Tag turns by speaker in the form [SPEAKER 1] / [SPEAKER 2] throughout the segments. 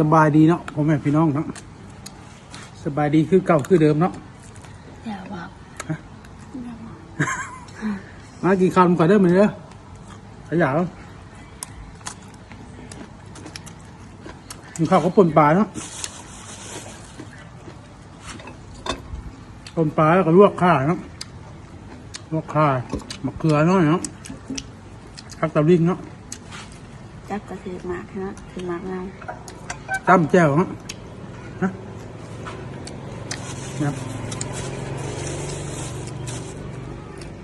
[SPEAKER 1] สบายดีเนาะพ่อแม่พี่น้องเนาะสบายดีคือเก่าคือเดิมเนาะ
[SPEAKER 2] อย่าบอก
[SPEAKER 1] มากินข้าวก่อนเด้อมื้อนี้เด้อขยะแล้วกินข้าวก็ป่นปลาเนาะป่นปลาแล้วก็ลวกข่าเนาะลวกข่ามะเขือเนาะเนาะผักตะลิงเนาะ
[SPEAKER 2] จับกระถือหมากนะถือหมากเรา
[SPEAKER 1] จ้ำแจ่วเนาะฮะเนี่ย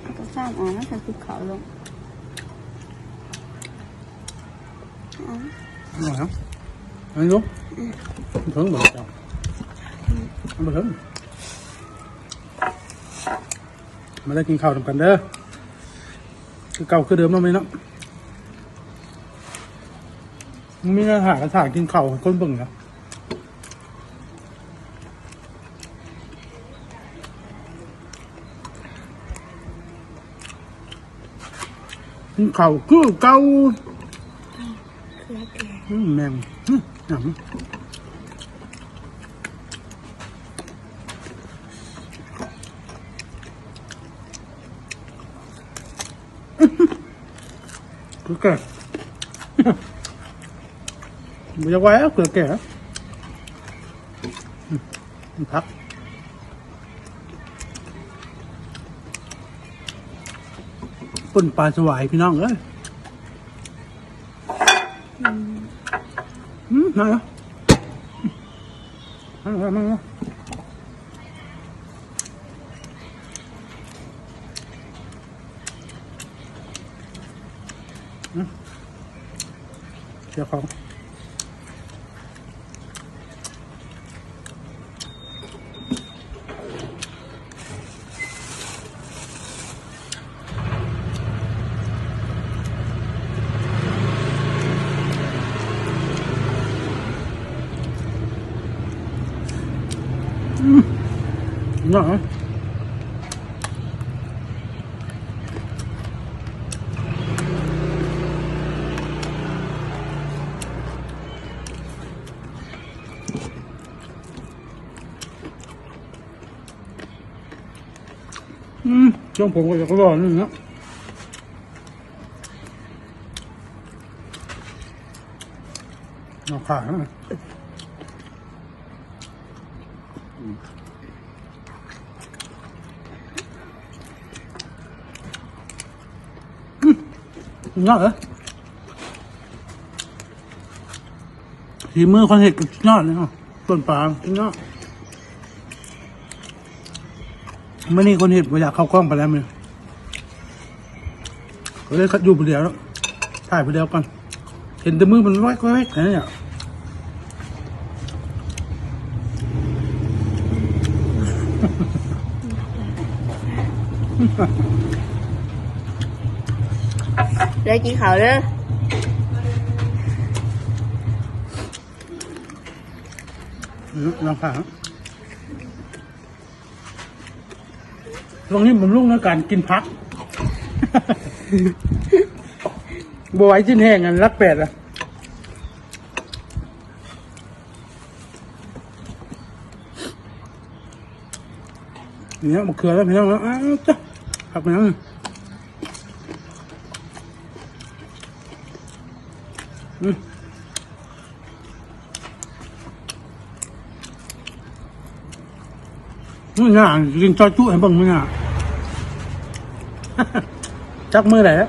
[SPEAKER 2] เอาก็สร้างออกนะใส่ภูเขาลงเอา
[SPEAKER 1] อร่อยเนาะอันนี้ลูกมันถึงบ่จ้ะมันบ่ถึงมาได้กินข้าวทำกันเด้อคือเก่าคือเดิมเนาะไหมเนาะ มันมีอาหากระถางกินเข้าคนบิ่งนะกินข้าวคือเก่า
[SPEAKER 2] อื
[SPEAKER 1] มแม่งอืมหนังคือแก่มันจะ อแก่อืมมันพักปุ่นปลาสวายพี่น้องเอ้ยอืมนั่นเหรอนั่นเหรอนั่นเหรอเดี๋ยวของ นั่นเหรออืมช่วงผมก็จะร้อนนึงนะเอาขานะ ยอดเหรอฝีมือคนเห็ดกับยอดเลยเนาะต้นปาสุดยอดเมื่อนี้คนเห็ดม่อยากเข้ากล้องไปแล้วมั้ยก็เลยอยู่คนเดียวแล้วถ่ายคนเดียวก่อนเห็นแต่มือมันร้อยก้อยแค่นี้อะ
[SPEAKER 2] เลยกินเขาวเด้อ
[SPEAKER 1] อืมลองขาตรงนี้ผมลุ่งในการกินพักบไหวจิ้นแห้งอันรักแปดอะเนี่ยมะเขือแล้วพี่น้องแล้วอ้าวจ้ะผักไปน้ำอืม นี่น่ากินจอยจุ้ให้เบิ่งมั้ยน่ะจักมือไหนอะ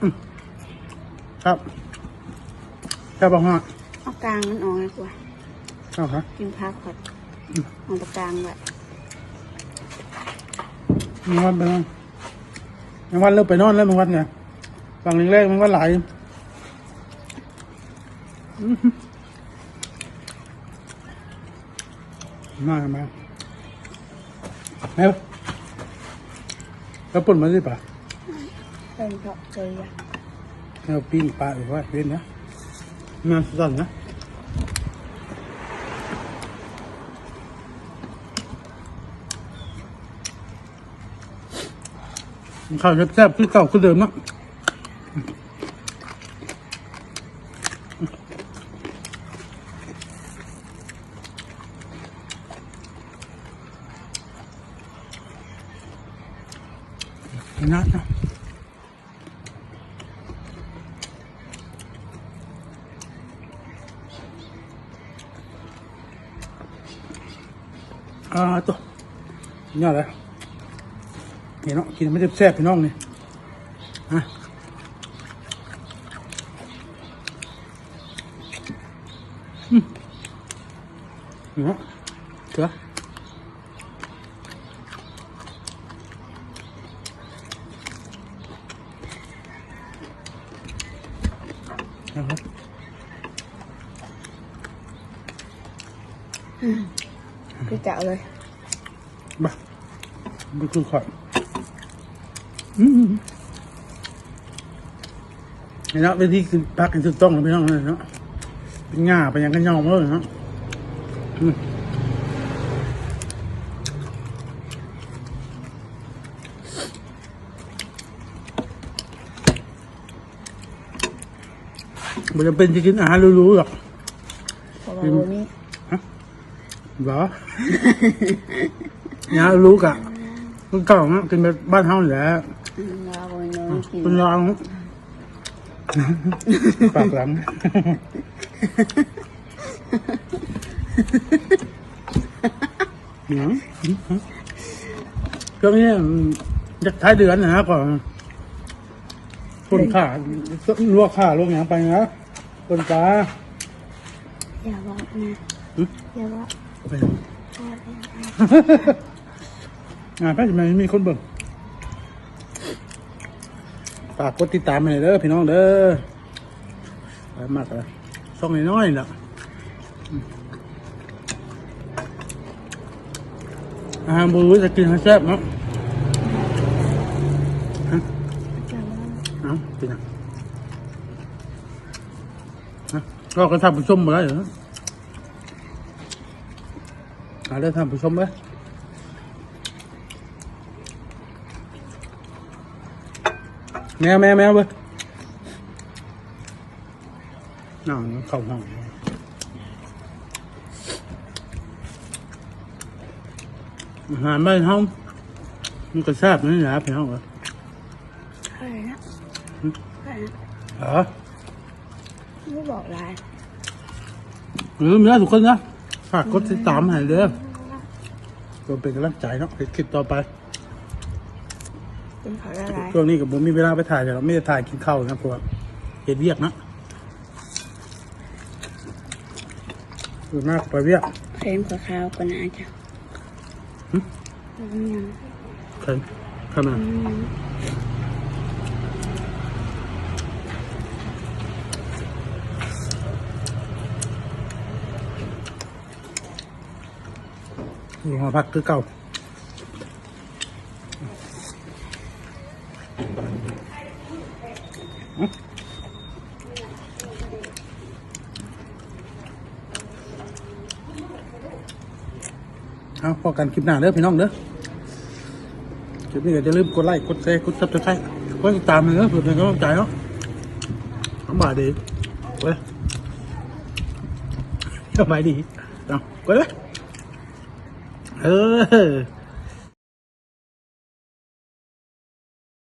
[SPEAKER 1] อืมครับครับบอกฮะ
[SPEAKER 2] เอากลางมันออกดีกว่า
[SPEAKER 1] ครับฮะ
[SPEAKER 2] กินพักก่อนเอาตะกลางไว้
[SPEAKER 1] มึงวันไปน อนมึงวันเลิกไปนอนแล้วมึงวันเนี่ยฝั่งแรกๆมึงวันหลายอื้อหือมามาเฮ้ยแล้วปุ่นมาสิป่ะ
[SPEAKER 2] เป็นเพราะเจออะ
[SPEAKER 1] เอาปิ้งปลาอีกว่าเล่นนะงานสั่นนะ ข้าวแซ่บๆคือเก่าคือเดิมนะนัดนะอ่าตัวนี่อะไร นี่เนาะกินไม่ได้แซ่บพี่น้องนี่ฮะอืมนี่เนาะเสือนะครับ
[SPEAKER 2] คือเจ้าเลย
[SPEAKER 1] มาดูคือขอดอืม เห็นแล้ววิธีคือพักกันถูกต้องเลยพี่น้องเลยเนาะเป็นง่าเป็นหยังกันยองเลยเนาะอืมมันจะเป็นจะกินอาหารหรู้ๆหรอก
[SPEAKER 2] เพราะว่าวันนี้
[SPEAKER 1] เหรอเนี่ยรู้กะมันเก่าเนาะกินแบบบ้านเฮาแหละ
[SPEAKER 2] เราวั นนี้กิน
[SPEAKER 1] เป็นรองปากหลังเนี่ยช่วงนี้จะท้ายเดือนนะฮะก่อนคนขาลวกขาลวกอย่างไปนะคนปลา
[SPEAKER 2] อย่าบอกนะ
[SPEAKER 1] หึ
[SPEAKER 2] อย่าบอก
[SPEAKER 1] ไปงานพระจะไม่มีคนเบิ่ง ฝากกดติดตามให้หน่อยเด้อพี่น้องเด้อไปมากเลยช่องน้อยๆนะอืมอาหารบูจะกินให้แซ่บเนาะฮะ
[SPEAKER 2] อย่าบอก
[SPEAKER 1] เอ้าเป็นไงฮะก็กระทำผู้ชมมาแล้วเหรอหาได้ทำผู้ชมไหม แมวแมวแมวเว้ยนั่งเข้าห้องอาหารบ้านห้องมันก็แซ่บนี่แหละพี่น้องเหรอ
[SPEAKER 2] อะไรนะอะไรนะ
[SPEAKER 1] เหรอ
[SPEAKER 2] ไม่บอกลาย
[SPEAKER 1] หรือมีทุกคนนะฝากกดติดตามให้เด้อก็เป็นกำลังใจเนาะให้คลิปต่อไป
[SPEAKER 2] เป็นเขาละลาย
[SPEAKER 1] ช่วงนี้กับผมมีเวลาไปถ่ายแต่เราไม่ได้ถ่ายกินข้าวนะเพราะว่าเห็ดเวียกนะดูหน้าไปเวียก
[SPEAKER 2] เค็มกับข้าวก็น่าจะ
[SPEAKER 1] หึ
[SPEAKER 2] อืม
[SPEAKER 1] เคยขนาด
[SPEAKER 2] อืม
[SPEAKER 1] อยู่หอพักคือเก่า เอาพอกันคลิปหน้าเด้อพี่น้องเด้อคลิปนี้ก็จะลืมกดไลค์กดแชร์กดซับสไครต์กดติดตามเลยเด้อเพื่อเป็นกำลังใจเนาะสบายดีเว้ยสบายดีเอากดเลยเออ